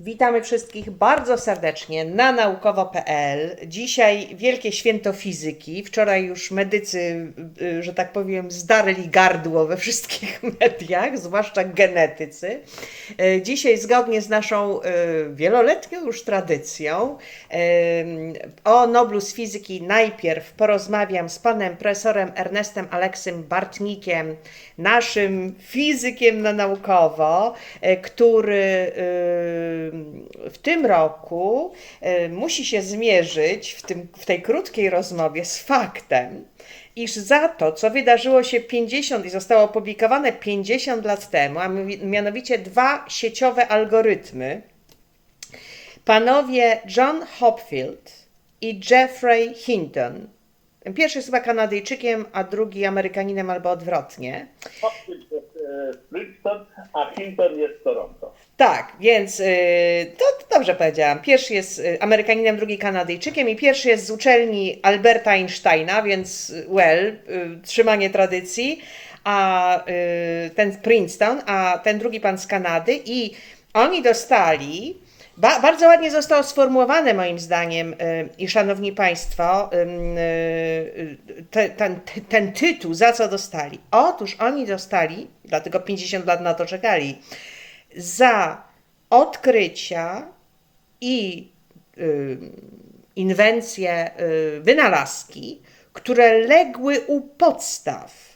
Witamy wszystkich bardzo serdecznie na naukowo.pl. Dzisiaj wielkie święto fizyki. Wczoraj już medycy, y, że tak powiem, zdarli gardło we wszystkich mediach, zwłaszcza genetycy. Y, Dzisiaj, zgodnie z naszą y, wieloletnią już tradycją, o Noblu z fizyki najpierw porozmawiam z panem profesorem Ernestem Aleksym Bartnikiem, naszym fizykiem na naukowo, który w tym roku e, musi się zmierzyć w, tym, w tej krótkiej rozmowie z faktem, iż za to, co wydarzyło się 50 i zostało opublikowane 50 lat temu, a mi- mianowicie dwa sieciowe algorytmy, panowie John Hopfield i Jeffrey Hinton. Pierwszy jest chyba Kanadyjczykiem, a drugi Amerykaninem albo odwrotnie. Hopkins Princeton, a Hinton jest Toronto. Tak, więc y, to, to dobrze powiedziałam. Pierwszy jest y, Amerykaninem, drugi Kanadyjczykiem i pierwszy jest z uczelni Alberta Einsteina, więc y, well, trzymanie tradycji, a ten Princeton, a ten drugi pan z Kanady i oni dostali Ba, bardzo ładnie zostało sformułowane moim zdaniem y, i szanowni państwo y, te, ten, ten tytuł, za co dostali. Otóż oni dostali, dlatego 50 lat na to czekali, za odkrycia i y, inwencje, wynalazki, które legły u podstaw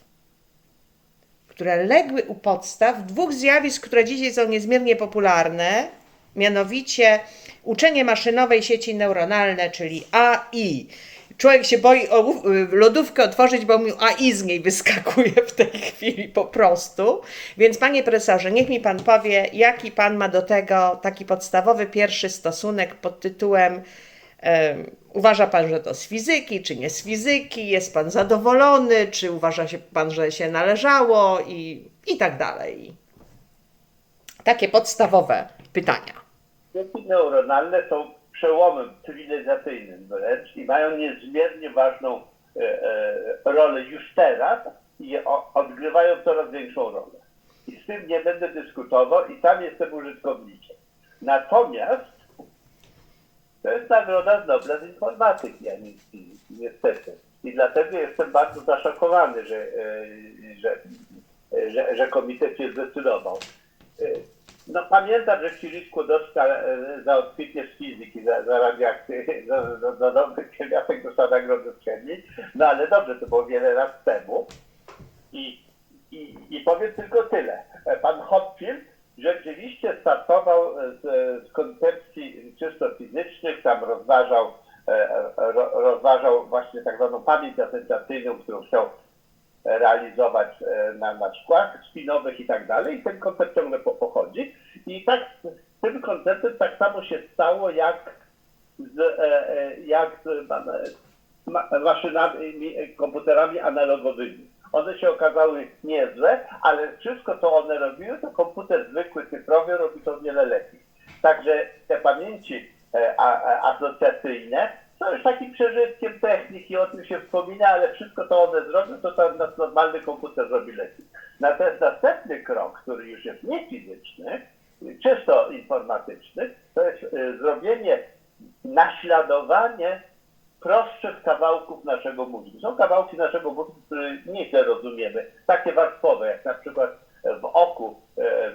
które legły u podstaw dwóch zjawisk, które dzisiaj są niezmiernie popularne, mianowicie uczenie maszynowe i sieci neuronalne, czyli AI. Człowiek się boi o y, lodówkę otworzyć, bo mu AI z niej wyskakuje w tej chwili po prostu. Więc panie profesorze, niech mi pan powie, jaki pan ma do tego taki podstawowy pierwszy stosunek pod tytułem Em, Uważa pan, że to z fizyki, czy nie z fizyki? Jest pan zadowolony, czy uważa się pan, że się należało i, i tak dalej. Takie podstawowe pytania. Sieci neuronalne są przełomem cywilizacyjnym wręcz i mają niezmiernie ważną e, e, rolę już teraz i odgrywają coraz większą rolę. I z tym nie będę dyskutował i sam jestem użytkownikiem. Natomiast to jest nagroda Nobla z informatyki, a nie z niestety. I dlatego jestem bardzo zaszokowany, że, e, że, że, że komitet się zdecydował. E, No pamiętam, że Curie Skłodowska e, za odkwitnie z fizyki, za, za radioakty, za, za, za dobry pierwiastek dostała nagrodę no ale dobrze, to było wiele lat temu. I, i, i powiem tylko tyle. E, Pan Hopfield rzeczywiście startował z, z koncepcji czysto fizycznych, tam rozważał, e, ro, rozważał właśnie tak zwaną pamięć asocjacyjną, którą chciał realizować e, na, na szkłach spinowych i tak dalej. I ten koncept ciągle po, pochodzi. I tak z tym konceptem tak samo się stało jak z, e, e, jak z ma, ma, maszynami, komputerami analogowymi. One się okazały niezłe, ale wszystko, co one robiły, to komputer zwykły, cyfrowy robi to wiele lepiej. Także te pamięci asocjacyjne są już takim przeżytkiem techniki, o tym się wspomina, ale wszystko, co one zrobią, to ten nasz normalny komputer robi lepiej. Natomiast następny krok, który już jest nie fizyczny, czysto informatyczny, to jest e, zrobienie, naśladowanie prostszych kawałków naszego mózgu. Są kawałki naszego mózgu, które nieźle rozumiemy, takie warstwowe, jak na przykład w oku e,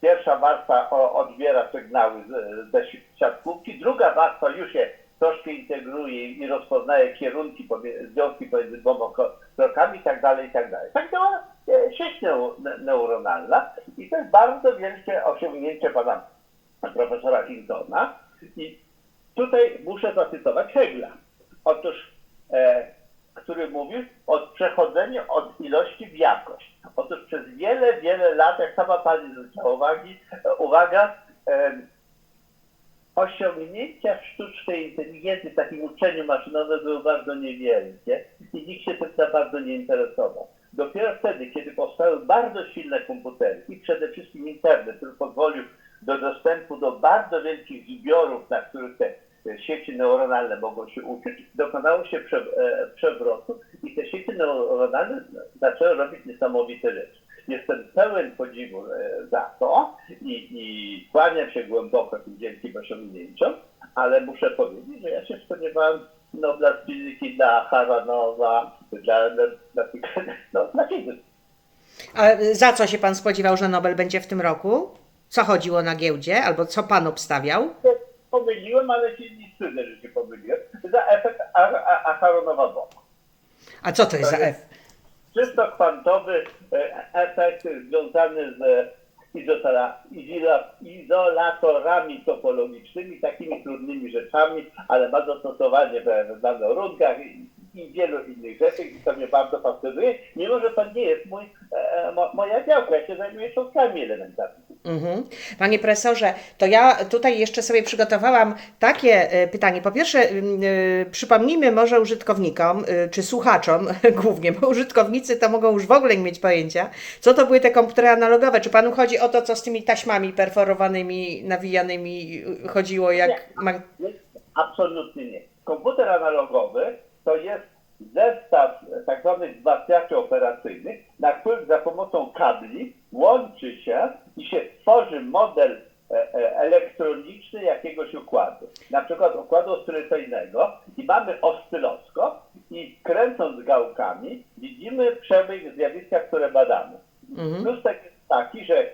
pierwsza warstwa odbiera sygnały ze si- siatkówki, druga warstwa już się troszkę integruje i rozpoznaje kierunki, związki pomiędzy dwoma krokami i tak dalej, i tak. Tak działa e, sieć neu- ne- neuronalna i to jest bardzo wielkie osiągnięcie pana profesora Hintona i tutaj muszę zacytować Hegla. Otóż, e, który mówił o przechodzeniu od ilości w jakość. Otóż przez wiele, wiele lat, jak sama pani zwróciła uwagi, e, uwaga, e, osiągnięcia w sztucznej inteligencji, w takim uczeniu maszynowym były bardzo niewielkie i nikt się tym za bardzo nie interesował. Dopiero wtedy, kiedy powstały bardzo silne komputery i przede wszystkim internet, który pozwolił do dostępu do bardzo wielkich zbiorów, na których te sieci neuronalne mogą się uczyć, dokonało się e, przewrotu i te sieci neuronalne zaczęły robić niesamowite rzeczy. Jestem pełen podziwu e, za to i, i kłaniam się głęboko tym wielkim osiągnięciom, ale muszę powiedzieć, że ja się spodziewałem Nobla z fizyki dla Haranowa, dla, dla, dla, no, dla fizyki. A za co się pan spodziewał, że Nobel będzie w tym roku? Co chodziło na giełdzie? Albo co pan obstawiał? Pomyliłem, ale się nie wstydzę, że się pomyliłem. Za efekt Aharonowa Boga. A co to jest za To jest- F? Czysto kwantowy e, efekt związany z izola, izolatorami topologicznymi, takimi trudnymi rzeczami, ale ma zastosowanie w nanorunkach i, wielu innych rzeczy, i to mnie bardzo fascynuje. Mimo, że to nie jest mój, e, mo, moja działka, ja się zajmuję cząstkami elementarnymi. Mhm. Panie profesorze, to ja tutaj jeszcze sobie przygotowałam takie e, pytanie. Po pierwsze, e, przypomnijmy może użytkownikom, e, czy słuchaczom głównie, bo użytkownicy to mogą już w ogóle nie mieć pojęcia, co to były te komputery analogowe. Czy panu chodzi o to, co z tymi taśmami perforowanymi, nawijanymi chodziło, jak... Nie, absolutnie nie. Komputer analogowy to jest zestaw tak zwanych wzmacniaczy operacyjnych, na których za pomocą kabli łączy się i się tworzy model e, e, elektroniczny jakiegoś układu. Na przykład układu oscylacyjnego i mamy oscyloskop i kręcąc gałkami widzimy przebieg zjawiska, które badamy. Plus tak jest taki, że e,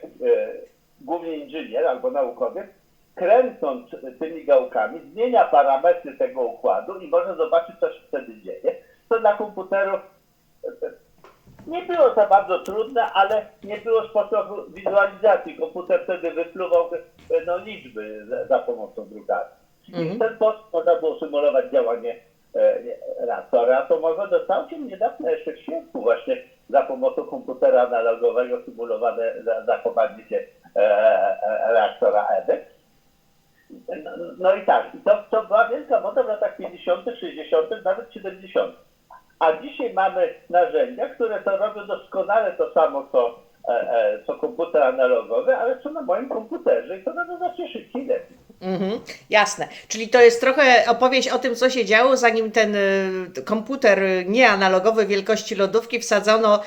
głównie inżynier albo naukowiec kręcąc tymi gałkami zmienia parametry tego układu i można zobaczyć, co się wtedy dzieje. To dla komputerów e, nie było za bardzo trudne, ale nie było sposobu wizualizacji. Komputer wtedy wypluwał e, no, liczby za, pomocą drukarki. I w ten sposób można było symulować działanie e, reaktora atomowego całkiem niedawna jeszcze w świecie właśnie za pomocą komputera analogowego symulowane za- zachowanie się e, e, reaktora EDEX. No, no i tak, to, to była wielka moda w latach 50., 60., nawet 70. A dzisiaj mamy narzędzia, które to robią doskonale to samo, co, e, e, co komputer analogowy, ale co na moim komputerze i to nawet znacznie szybciej lepiej. Mhm, jasne. Czyli to jest trochę opowieść o tym, co się działo, zanim ten y, komputer nieanalogowy wielkości lodówki wsadzono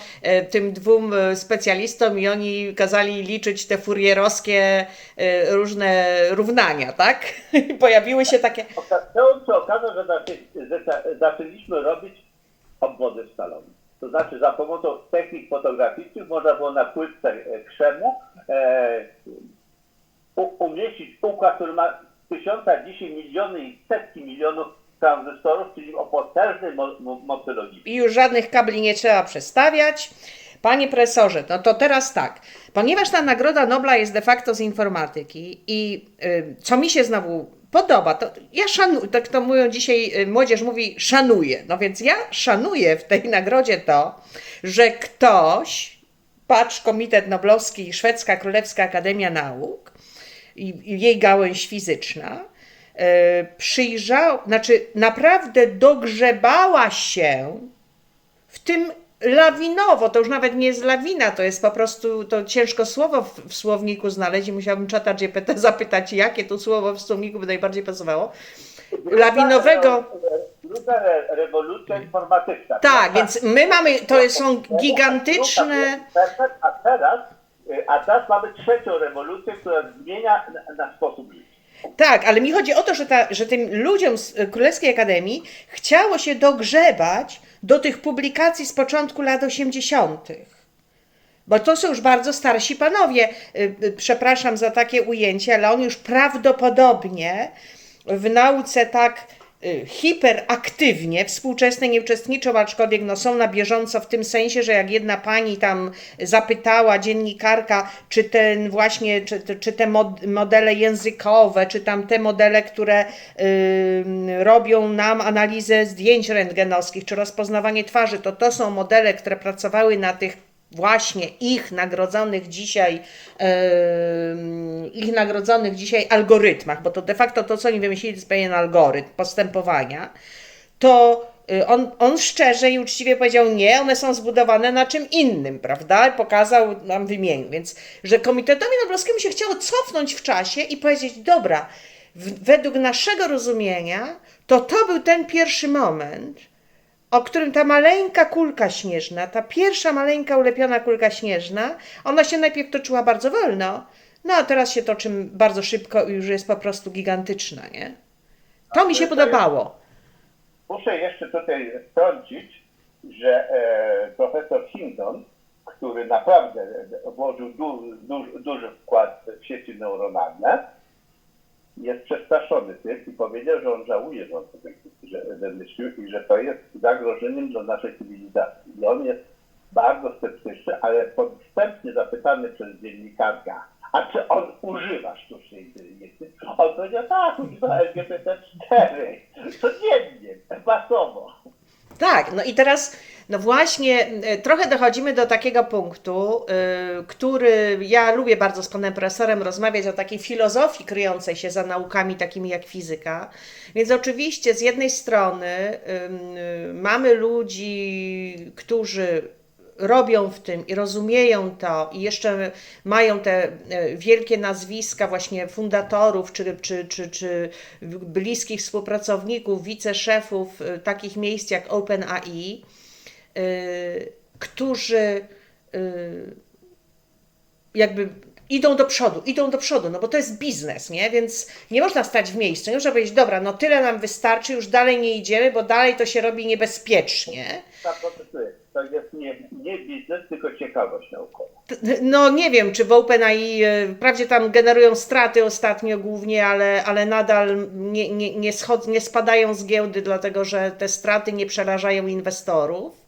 tym dwóm specjalistom i oni kazali liczyć te furierowskie różne równania, tak? I pojawiły się takie. Oka- Chciałem się okazać, że zaczę- zaczę- zaczęliśmy robić obwody stalowe. To znaczy za pomocą technik fotograficznych można było na płytce e, krzemu e, umieścić układ, który ma tysiąca, dzisiaj miliony i setki milionów tranzystorów, czyli o potężnej mo, mo, mocy logicznej. i już żadnych kabli nie trzeba przestawiać. Panie profesorze, no to teraz tak, ponieważ ta Nagroda Nobla jest de facto z informatyki i y, co mi się znowu podoba, to ja szanuję, tak to mówią dzisiaj, y, młodzież mówi szanuję, no więc ja szanuję w tej nagrodzie to, że ktoś, patrz Komitet Noblowski i Szwedzka Królewska Akademia Nauk i, i jej gałęź fizyczna, e, przyjrzał, znaczy naprawdę dogrzebała się w tym lawinowo, to już nawet nie jest lawina, to jest po prostu, to ciężko słowo w, w słowniku znaleźć i musiałbym czata GPT zapytać, jakie tu słowo w słowniku by najbardziej pasowało. Lawinowego, re, rewolucja informatyczna. tak, więc my mamy, to są gigantyczne, A teraz, a teraz mamy trzecią rewolucję, która zmienia na, na sposób życia. Tak, ale mi chodzi o to, że, ta, że tym ludziom z Królewskiej Akademii chciało się dogrzebać do tych publikacji z początku lat 80. Bo to są już bardzo starsi panowie. Y, y, Przepraszam za takie ujęcie, ale on już prawdopodobnie w nauce tak hiperaktywnie współczesne nie uczestniczą, aczkolwiek no, są na bieżąco w tym sensie, że jak jedna pani tam zapytała dziennikarka, czy ten właśnie, czy, czy te mod- modele językowe, czy tam te modele, które y, robią nam analizę zdjęć rentgenowskich, czy rozpoznawanie twarzy, to to są modele, które pracowały na tych właśnie ich nagrodzonych dzisiaj em, ich nagrodzonych dzisiaj algorytmach, bo to de facto to, co oni wymyślili, to jest pewien algorytm postępowania, to y, on, on szczerze i uczciwie powiedział nie, one są zbudowane na czym innym, prawda? Pokazał nam wymienił, więc że Komitetowi Noblowskiemu się chciało cofnąć w czasie i powiedzieć, dobra, w, według naszego rozumienia, to to był ten pierwszy moment, o którym ta maleńka kulka śnieżna, ta pierwsza maleńka ulepiona kulka śnieżna, ona się najpierw toczyła bardzo wolno, no a teraz się toczy bardzo szybko i już jest po prostu gigantyczna, nie? To mi się podobało. Muszę jeszcze tutaj wtrącić, że e, profesor Hinton, który naprawdę włożył du, du, duży wkład w sieci neuronalne, jest przestraszony tym i powiedział, że on żałuje, że on że wymyślił i że to jest zagrożeniem dla naszej cywilizacji. I on jest bardzo sceptyczny, ale podstępnie zapytany przez dziennikarka, a czy on używa sztucznej inteligencji? On powiedział, tak, używa LGBT-4, codziennie, masowo. Tak, no i teraz, no właśnie, y, trochę dochodzimy do takiego punktu, y, który ja lubię bardzo z panem profesorem rozmawiać o takiej filozofii kryjącej się za naukami takimi jak fizyka. Więc oczywiście z jednej strony ym, y, mamy ludzi, którzy robią w tym i rozumieją to i jeszcze mają te e, wielkie nazwiska właśnie fundatorów czy, czy, czy, czy bliskich współpracowników, wiceszefów e, takich miejsc jak OpenAI, e, którzy jakby idą do przodu, idą do przodu, no bo to jest biznes, nie? Więc nie można stać w miejscu, nie można powiedzieć, dobra, no tyle nam wystarczy, już dalej nie idziemy, bo dalej to się robi niebezpiecznie. Tak. To jest nie, nie biznes, tylko ciekawość naukowa. No nie wiem, czy w OpenAI, e, wprawdzie tam generują straty ostatnio głównie, ale, ale nadal nie, nie, nie, schod, nie spadają z giełdy, dlatego że te straty nie przerażają inwestorów.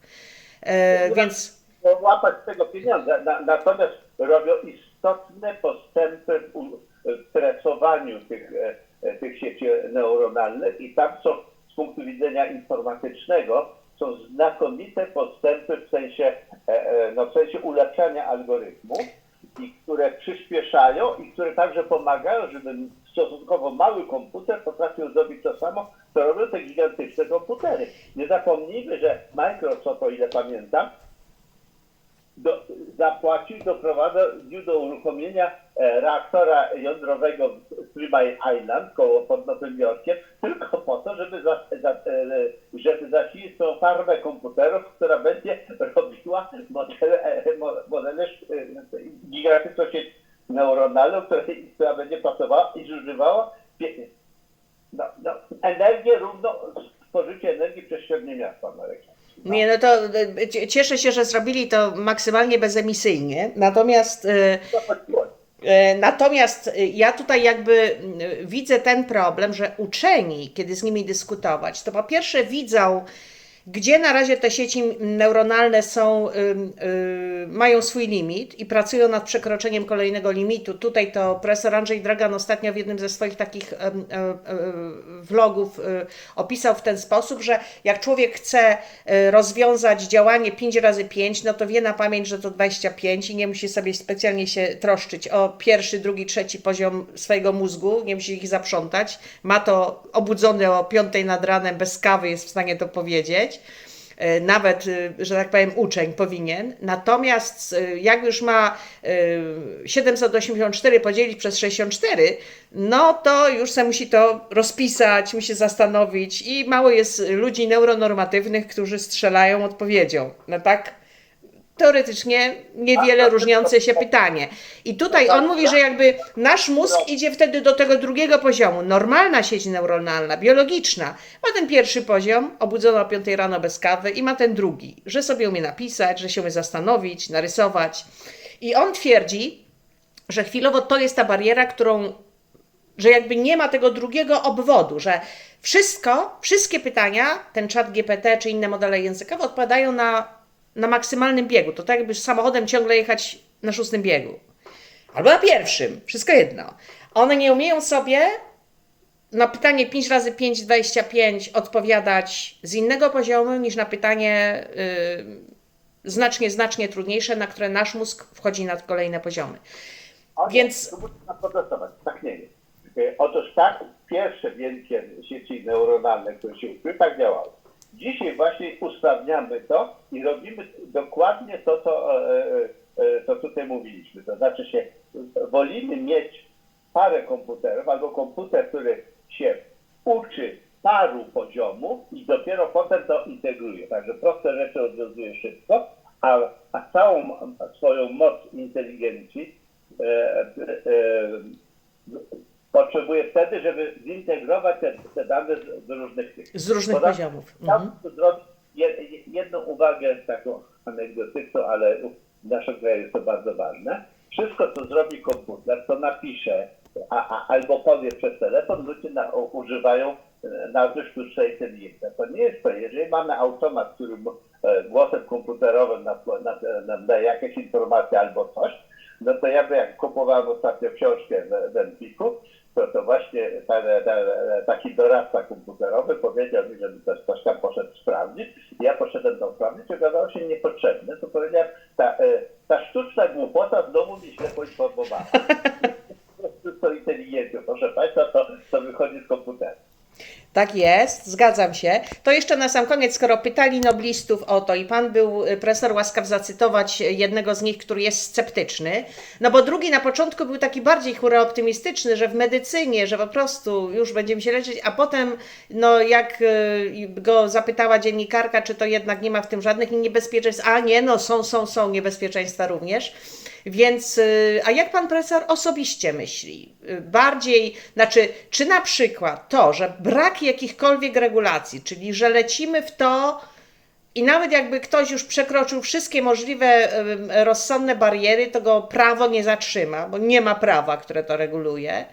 E, więc łapać z tego pieniądze. Na, natomiast robią istotne postępy w, w tych, e, e, tych sieci neuronalnych i tam są z punktu widzenia informatycznego są znakomite postępy w sensie, e, e, no w sensie ulepszania algorytmu i które przyspieszają i które także pomagają, żeby stosunkowo mały komputer potrafił zrobić to samo, co robią te gigantyczne komputery. Nie zapomnijmy, że Microsoft, o ile pamiętam, do, zapłacił, doprowadził do uruchomienia e, reaktora jądrowego w Three Island koło pod Nowym Jorkiem, tylko po to, żeby, za, za, e, żeby zasilić tą farmę komputerów, która będzie robiła modele, e, mo- modele gigantyczną sieć neuronalną, która, która będzie pracowała i zużywała no, no, energię równo spożycie energii przez średnie miasta amerykańskie. Nie, no to e, cie- cieszę się, że zrobili to maksymalnie bezemisyjnie. Natomiast e. E, Natomiast e, ja tutaj jakby widzę ten problem, że uczeni, kiedy z nimi dyskutować, to po pierwsze widzą, gdzie na razie te sieci neuronalne są, y, mają swój limit i pracują nad przekroczeniem kolejnego limitu. Tutaj to profesor Andrzej Dragan ostatnio w jednym ze swoich takich vlogów y, opisał w ten sposób, że jak człowiek chce y, rozwiązać działanie 5 razy 5, no to wie na pamięć, że to 25 i nie musi sobie specjalnie się troszczyć o pierwszy, drugi, trzeci poziom swojego mózgu, nie musi ich zaprzątać. Ma to obudzony o 5 nad ranem bez kawy, jest w stanie to powiedzieć. E, Nawet, y, że tak powiem, uczeń powinien. Natomiast y, jak już ma y, 784 podzielić przez 64, no to już se musi to rozpisać, musi zastanowić i mało jest ludzi neuronormatywnych, którzy strzelają odpowiedzią. No tak teoretycznie niewiele różniące się pytanie. I tutaj on mówi, że jakby nasz mózg idzie wtedy do tego drugiego poziomu. Normalna sieć neuronalna, biologiczna, ma ten pierwszy poziom, obudzona o 5 rano bez kawy i ma ten drugi, że sobie umie napisać, że się umie zastanowić, narysować. I on twierdzi, że chwilowo to jest ta bariera, którą że jakby nie ma tego drugiego obwodu, że wszystko, wszystkie pytania, ten czat GPT czy inne modele językowe odpowiadają na, na maksymalnym biegu. To tak jakby samochodem ciągle jechać na szóstym biegu. Albo na pierwszym, wszystko jedno. One nie umieją sobie na pytanie 5 razy 5, 25 odpowiadać z innego poziomu niż na pytanie y, znacznie, znacznie trudniejsze, na które nasz mózg wchodzi na kolejne poziomy. O Więc- protestować. Tak nie jest. Otóż tak, pierwsze wielkie sieci neuronalne, które się ukryły, tak działały. Dzisiaj właśnie usprawniamy to i robimy dokładnie to, e, e, e, co, tutaj mówiliśmy. To znaczy się wolimy mieć parę komputerów albo komputer, który się uczy paru poziomów i dopiero potem to integruje. Także proste rzeczy rozwiązuje szybko, a, a całą swoją moc inteligencji e, e, potrzebuje wtedy, żeby zintegrować te, te dane z, z różnych tych. Z różnych Poza- poziomów. Mhm. zrobić jedną uwagę, taką anegdotyczną, ale w naszym kraju jest to bardzo ważne. Wszystko, co zrobi komputer, co napisze a, a, albo powie przez telefon, ludzie na, u- używają nazwy sztucznej inteligencji. To nie jest to. Jeżeli mamy automat, który e, głosem komputerowym nam na, na, daje jakieś informacje albo coś, no to ja by jak kupowałem ostatnio książkę w, w Empiku, to, to właśnie ten, ten, taki doradca komputerowy powiedział mi, żeby coś, coś tam poszedł sprawdzić. Ja poszedłem to sprawdzić, okazało się niepotrzebne. To powiedziałem, ta, e, ta sztuczna głupota znowu mi źle poinformowała. Po prostu to inteligencją, proszę Państwa, to, to wychodzi z komputera. Tak jest, zgadzam się. To jeszcze na sam koniec, skoro pytali noblistów o to i pan był, y, profesor, łaskaw zacytować jednego z nich, który jest sceptyczny, no bo drugi na początku był taki bardziej hura optymistyczny, że w medycynie, że po prostu już będziemy się leczyć, a potem, no jak y, go zapytała dziennikarka, czy to jednak nie ma w tym żadnych niebezpieczeństw, a nie, no są, są, są niebezpieczeństwa również. Więc, y, a jak pan profesor osobiście myśli? Y, Bardziej, znaczy, czy na przykład to, że brak jakichkolwiek regulacji, czyli że lecimy w to i nawet jakby ktoś już przekroczył wszystkie możliwe y, rozsądne bariery, to go prawo nie zatrzyma, bo nie ma prawa, które to reguluje.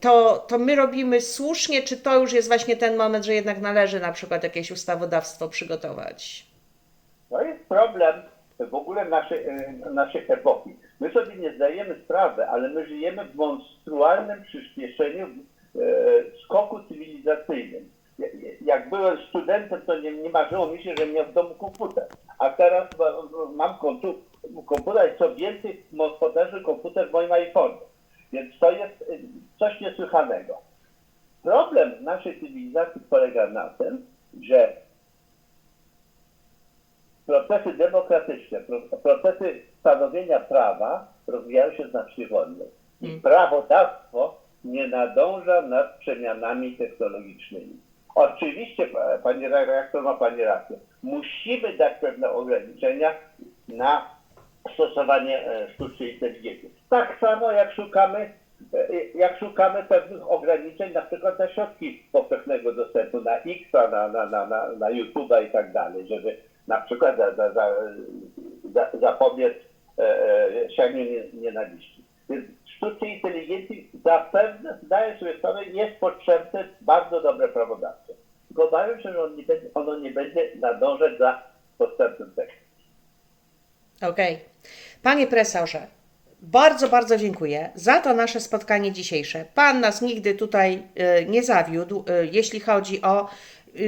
To, to my robimy słusznie, czy to już jest właśnie ten moment, że jednak należy na przykład jakieś ustawodawstwo przygotować? To jest problem w ogóle naszej, e, naszej epoki. My sobie nie zdajemy sprawy, ale my żyjemy w monstrualnym przyspieszeniu e, skoku cywilizacyjnym. Ja- ja- Jak byłem studentem, to nie, nie marzyło mi się, że miał w domu komputer. A teraz ma- mam komputer i co więcej, potężny komputer w moim iPhone. Więc to jest e, coś niesłychanego. Problem naszej cywilizacji polega na tym, że procesy demokratyczne, pro- procesy stanowienia prawa rozwijają się znacznie wolniej. I prawodawstwo nie nadąża nad przemianami technologicznymi. Oczywiście, pa- pani redaktor ma pani rację. Musimy dać pewne ograniczenia na stosowanie e, sztucznej inteligencji. Tak samo jak szukamy, e, jak szukamy pewnych ograniczeń na przykład na środki powszechnego dostępu, na X, na, na, na, na, na YouTube'a i tak dalej, żeby na przykład za, za, za, za, zapobiec e, e, sianiu nie- nienawiści. Więc sztucznej inteligencji zapewne, zdaję sobie sprawę, jest potrzebne bardzo dobre prawodawstwo. Tylko obawiam się, że on nie będzie, ono nie będzie nadążać za postępem tekstu. Okej. Panie profesorze, bardzo, bardzo dziękuję za to nasze spotkanie dzisiejsze. Pan nas nigdy tutaj e, nie zawiódł, e, jeśli chodzi o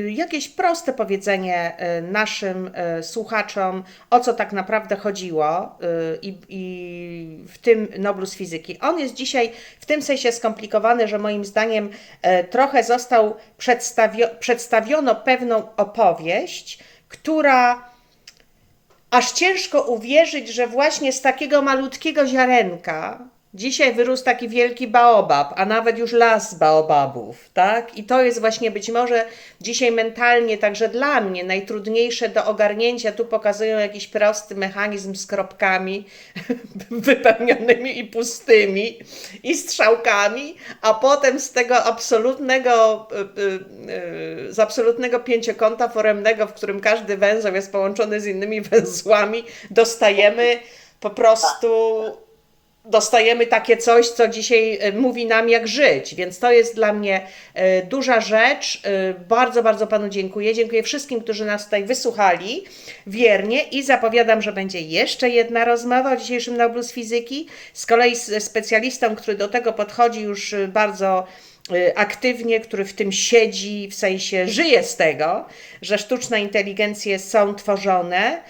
jakieś proste powiedzenie e, naszym e, słuchaczom, o co tak naprawdę chodziło i, i w tym Noblu z fizyki. On jest dzisiaj w tym sensie skomplikowany, że moim zdaniem trochę został przedstawio- przedstawiono pewną opowieść, która aż ciężko uwierzyć, że właśnie z takiego malutkiego ziarenka dzisiaj wyrósł taki wielki baobab, a nawet już las baobabów, tak? I to jest właśnie być może dzisiaj mentalnie także dla mnie najtrudniejsze do ogarnięcia. Tu pokazują jakiś prosty mechanizm z kropkami wypełnionymi i pustymi i strzałkami, a potem z tego absolutnego, y, y, y, z absolutnego pięciokąta foremnego, w którym każdy węzeł jest połączony z innymi węzłami, dostajemy po prostu dostajemy takie coś, co dzisiaj e, mówi nam, jak żyć. Więc to jest dla mnie e, duża rzecz. E, Bardzo, bardzo Panu dziękuję. Dziękuję wszystkim, którzy nas tutaj wysłuchali wiernie i zapowiadam, że będzie jeszcze jedna rozmowa o dzisiejszym Noblu z fizyki. Z kolei z specjalistą, który do tego podchodzi już bardzo aktywnie, który w tym siedzi, w sensie żyje z tego, że sztuczne inteligencje są tworzone.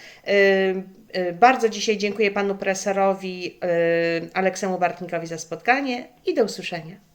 E, Bardzo dzisiaj dziękuję panu profesorowi e, Aleksemu Bartnikowi za spotkanie i do usłyszenia.